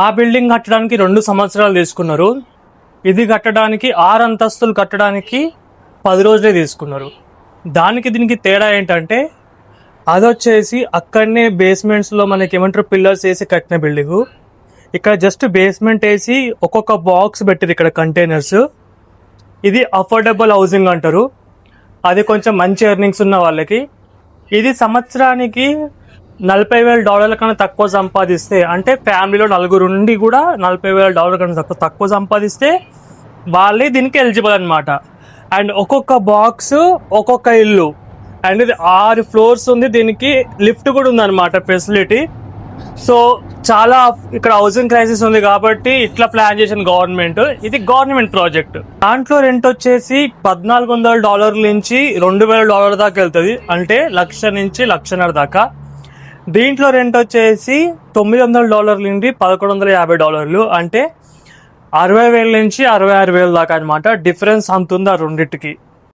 ఆ బిల్డింగ్ కట్టడానికి రెండు సంవత్సరాలు తీసుకున్నారు. ఇది కట్టడానికి ఆరు అంతస్తులు కట్టడానికి పది రోజులే తీసుకున్నారు. దానికి దీనికి తేడా ఏంటంటే అది వచ్చేసి అక్కడనే బేస్మెంట్స్లో మనకి ఏమంటారు పిల్లర్స్ వేసి కట్టిన బిల్డింగ్. ఇక్కడ జస్ట్ బేస్మెంట్ వేసి ఒక్కొక్క బాక్స్ పెట్టారు ఇక్కడ కంటైనర్స్ ఇది అఫోర్డబుల్ హౌసింగ్ అంటారు. అది కొంచెం మంచి ఎర్నింగ్స్ ఉన్న వాళ్ళకి. ఇది సంవత్సరానికి నలభై వేల డాలర్ల కన్నా తక్కువ సంపాదిస్తే అంటే ఫ్యామిలీలో నలుగురు నుండి కూడా నలభై వేల డాలర్ల కన్నా తక్కువ తక్కువ సంపాదిస్తే వాళ్ళే దీనికి ఎలిజిబుల్ అనమాట అండ్ ఒక్కొక్క బాక్స్ ఒక్కొక్క ఇల్లు. అండ్ ఇది ఆరు ఫ్లోర్స్ ఉంది దీనికి లిఫ్ట్ కూడా ఉందన్నమాట ఫెసిలిటీ. సో చాలా ఇక్కడ హౌసింగ్ క్రైసిస్ ఉంది కాబట్టి ఇట్లా ప్లాన్ చేసిన గవర్నమెంట్. ఇది గవర్నమెంట్ ప్రాజెక్ట్. దాంట్లో రెంట్ వచ్చేసి పద్నాలుగు వందల డాలర్ల నుంచి రెండు వేల డాలర్ దాకా వెళ్తుంది. అంటే లక్ష నుంచి లక్షన్నర దాకా. దీంట్లో రెంట్ వచ్చేసి తొమ్మిది వందల డాలర్ల నుండి పదకొండు వందల యాభై డాలర్లు. అంటే అరవై వేల నుంచి అరవై ఆరు వేల దాకా అనమాట డిఫరెన్స్ అంత ఉంది ఆ రెండింటికి?